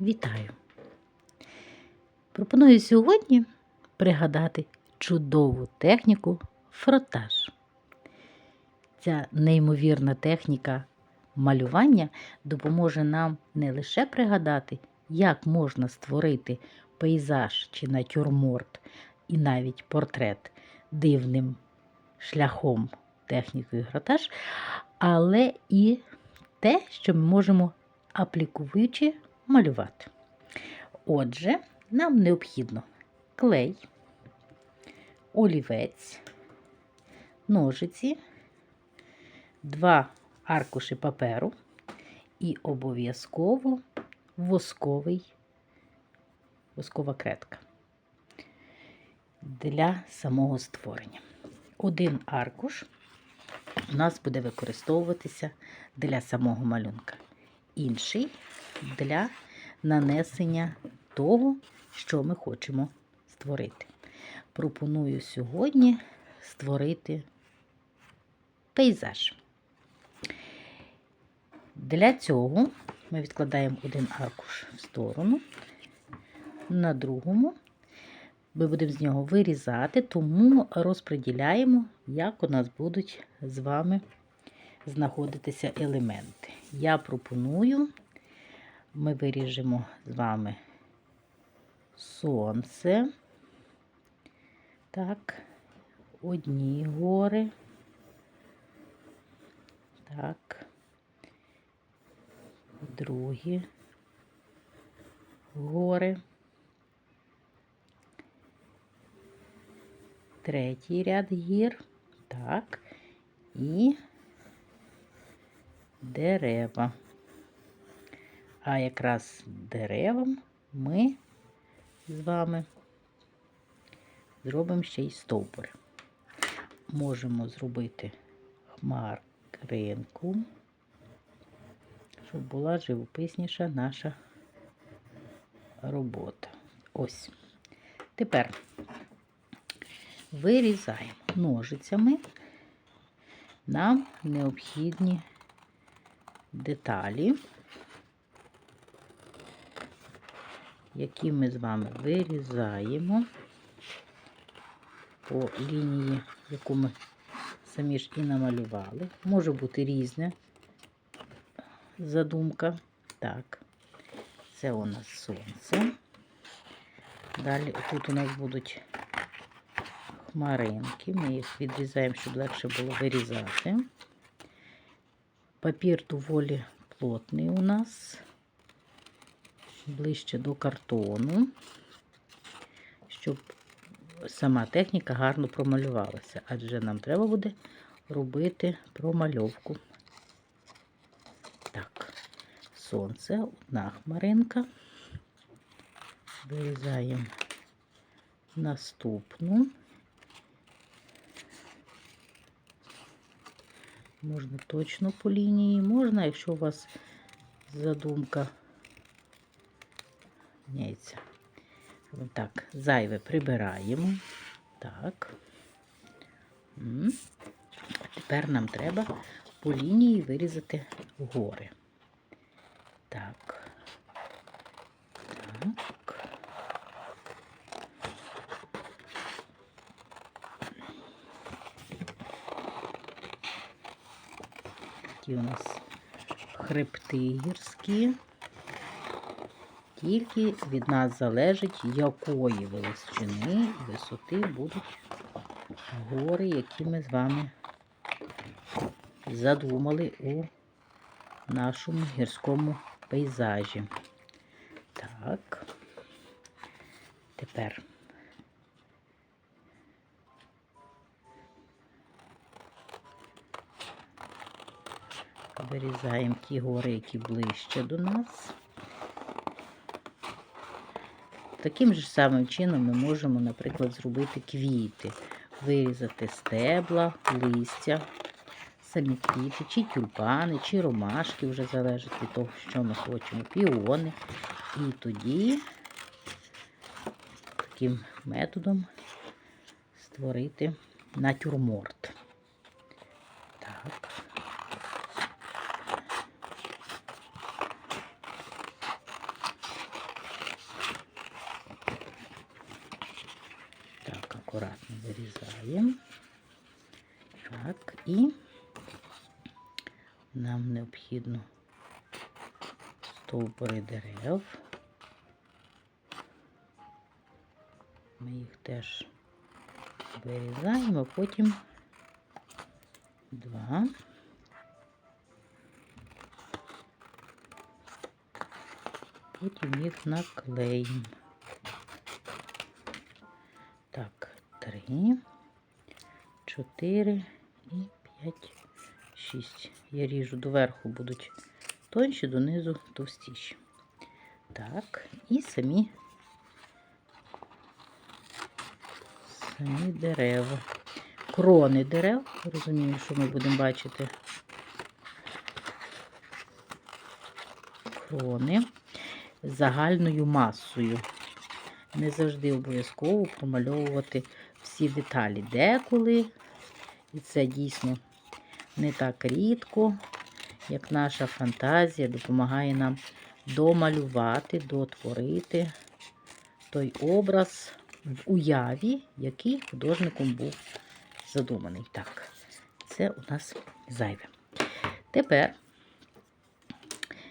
Вітаю! Пропоную сьогодні пригадати чудову техніку фротаж. Ця неймовірна техніка малювання допоможе нам не лише пригадати, як можна створити пейзаж чи натюрморт і навіть портрет дивним шляхом технікою фротаж, але і те, що ми можемо аплікуючи малювати. Отже, нам необхідно клей, олівець, ножиці, два аркуші паперу і обов'язково восковий, воскова кредка для самого створення. Один аркуш у нас буде використовуватися для самого малюнка, інший для нанесення того, що ми хочемо створити. Пропоную сьогодні створити пейзаж. Для цього ми відкладаємо один аркуш в сторону, на другому ми будемо з нього вирізати, тому розподіляємо, як у нас будуть з вами знаходитися елементи. Я пропоную, ми виріжемо з вами сонце. Так, одні гори. Так, другі гори. Третій ряд гір. Так, і дерева. А якраз деревам ми з вами зробимо ще й стовбур. Можемо зробити хмаринку, щоб була живописніша наша робота. Ось. Тепер вирізаємо ножицями нам необхідні деталі, які ми з вами вирізаємо по лінії, яку ми самі ж і намалювали. Може бути різна задумка. Так, це у нас сонце. Далі тут у нас будуть хмаринки. Ми їх відрізаємо, щоб легше було вирізати. Папір доволі плотний у нас, ближче до картону, щоб сама техніка гарно промалювалася, адже нам треба буде робити промальовку. Так, сонце, одна хмаринка. Вирізаємо наступну. Можна точно по лінії, можна, якщо у вас задумка міняється. Так, зайве прибираємо. Так. Тепер нам треба по лінії вирізати гори. Так. Так. Такі у нас хребти гірські. Тільки від нас залежить, якої величини і висоти будуть гори, які ми з вами задумали у нашому гірському пейзажі. Так, тепер вирізаємо ті гори, які ближче до нас. Таким же самим чином ми можемо, наприклад, зробити квіти, вирізати стебла, листя, самі квіти, чи тюльпани, чи ромашки, вже залежить від того, що ми хочемо, піони. І тоді таким методом створити натюрморт. Так. акуратно вирізаємо. Так, і нам необхідно стовбури дерев. Ми їх теж вирізаємо, потім два. Потім їх наклеїмо. Так, три, чотири і п'ять, шість. Я ріжу доверху будуть тонші, донизу товстіші. Так, і самі, самі дерева. Крони дерев. Розумію, що ми будемо бачити. Крони загальною масою. Не завжди обов'язково промальовувати всі деталі деколи. І це дійсно не так рідко, як наша фантазія допомагає нам домалювати, дотворити той образ в уяві, який художником був задуманий. Так, це у нас зайве. Тепер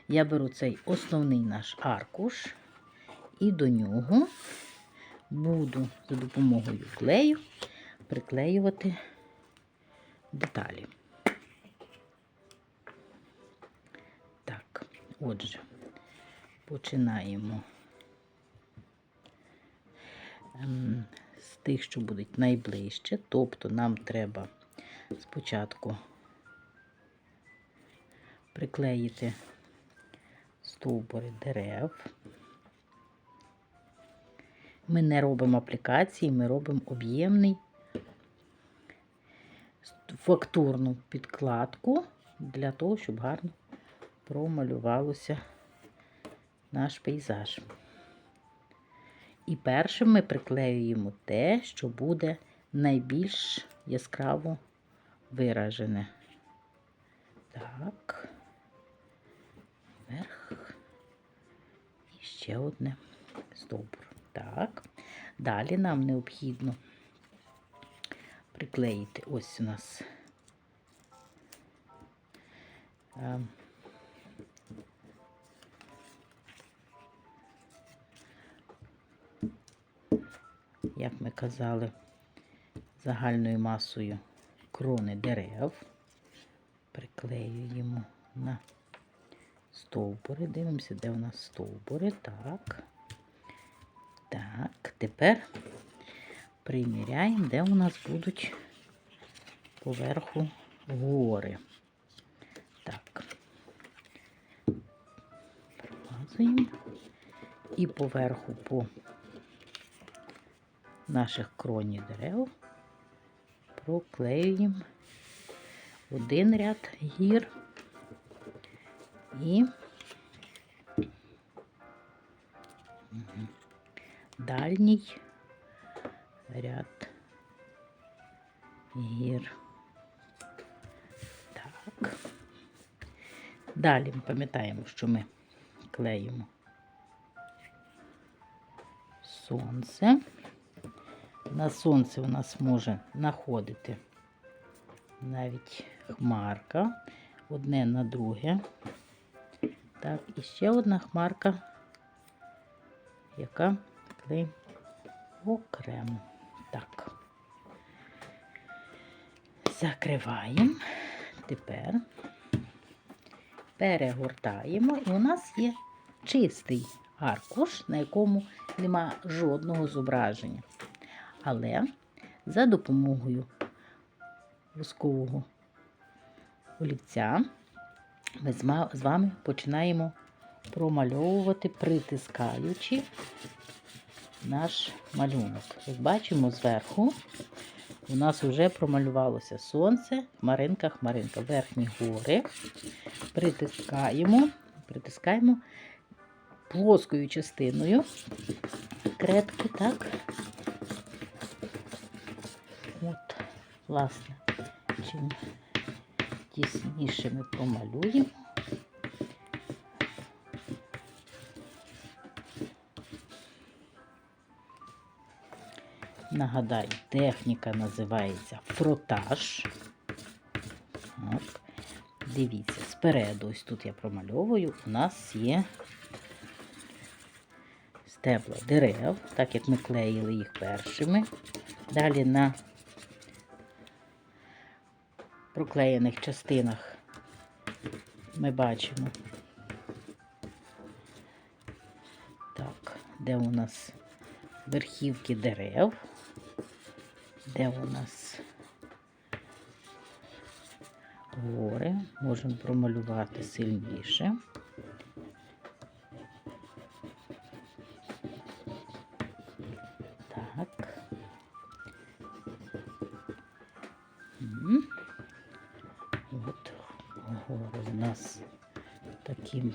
я беру цей основний наш аркуш і до нього буду за допомогою клею приклеювати деталі. Отже, починаємо ем, з тих, що будуть найближче, тобто нам треба спочатку приклеїти стовбури дерев. Ми не робимо аплікації, ми робимо об'ємний фактурну підкладку для того, щоб гарно промалювалося наш пейзаж. І першим ми приклеюємо те, що буде найбільш яскраво виражене. Так, вверх. І ще одне стовбур. Так, далі нам необхідно приклеїти ось у нас як ми казали, загальною масою крони дерев. Приклеюємо на стовбури. Дивимося, де у нас стовбури. Так. Так, тепер приміряємо, де у нас будуть поверху гори. Так, промазуємо і поверху по наших кроні дерев проклеюємо один ряд гір і дальній ряд гір. Так. Далі ми пам'ятаємо, що ми клеїмо сонце. На сонце у нас може находити навіть хмарка, одне на друге. Так, і ще одна хмарка, яка клеїмо окремо. Так. Закриваємо. Тепер перегортаємо, і у нас є чистий аркуш, на якому нема жодного зображення. Але за допомогою воскового олівця ми з вами починаємо промальовувати, притискаючи наш малюнок. Як бачимо зверху, у нас вже промалювалося сонце, хмаринка, хмаринка, верхні гори. Притискаємо, притискаємо плоскою частиною кредки, так. Власне, чим тісніше ми промалюємо, Нагадаю, техніка називається фротаж. Так. Дивіться, спереду, ось тут я промальовую, у нас є стебла дерев, так як ми клеїли їх першими. Далі на проклеєних частинах ми бачимо, так, де у нас верхівки дерев, де у нас гори, можемо промалювати сильніше. Так. М. таким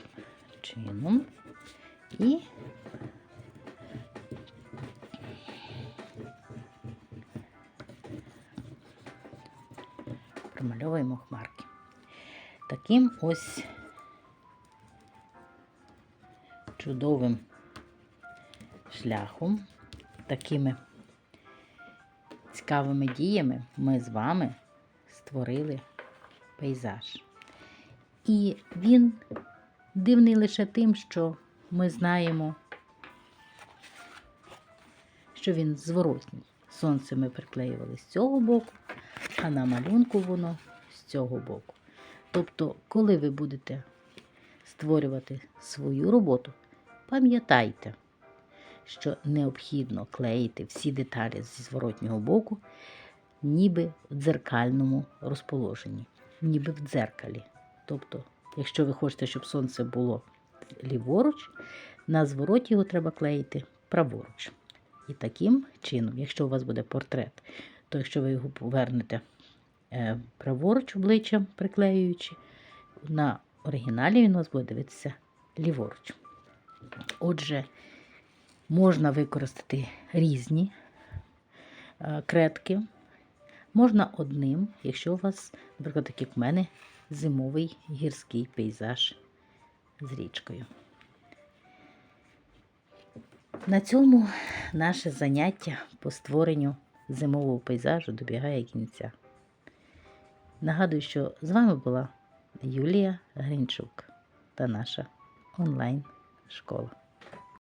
чином. І промальовуємо хмарки. Таким ось чудовим шляхом, такими цікавими діями ми з вами створили пейзаж. І він дивний лише тим, що ми знаємо, що він зворотній. Сонце ми приклеювали з цього боку, а на малюнку воно з цього боку. Тобто, коли ви будете створювати свою роботу, пам'ятайте, що необхідно клеїти всі деталі зі зворотнього боку, ніби в дзеркальному розположенні, ніби в дзеркалі. Тобто, якщо ви хочете, щоб сонце було ліворуч, на звороті його треба клеїти праворуч. І таким чином, якщо у вас буде портрет, то якщо ви його повернете е, праворуч обличчям, приклеюючи, на оригіналі він у вас буде дивитися ліворуч. Отже, можна використати різні е, кредки. Можна одним, якщо у вас, наприклад, як в мене, зимовий гірський пейзаж з річкою. На цьому наше заняття по створенню зимового пейзажу добігає кінця. Нагадую, що з вами була Юлія Гринчук та наша онлайн-школа.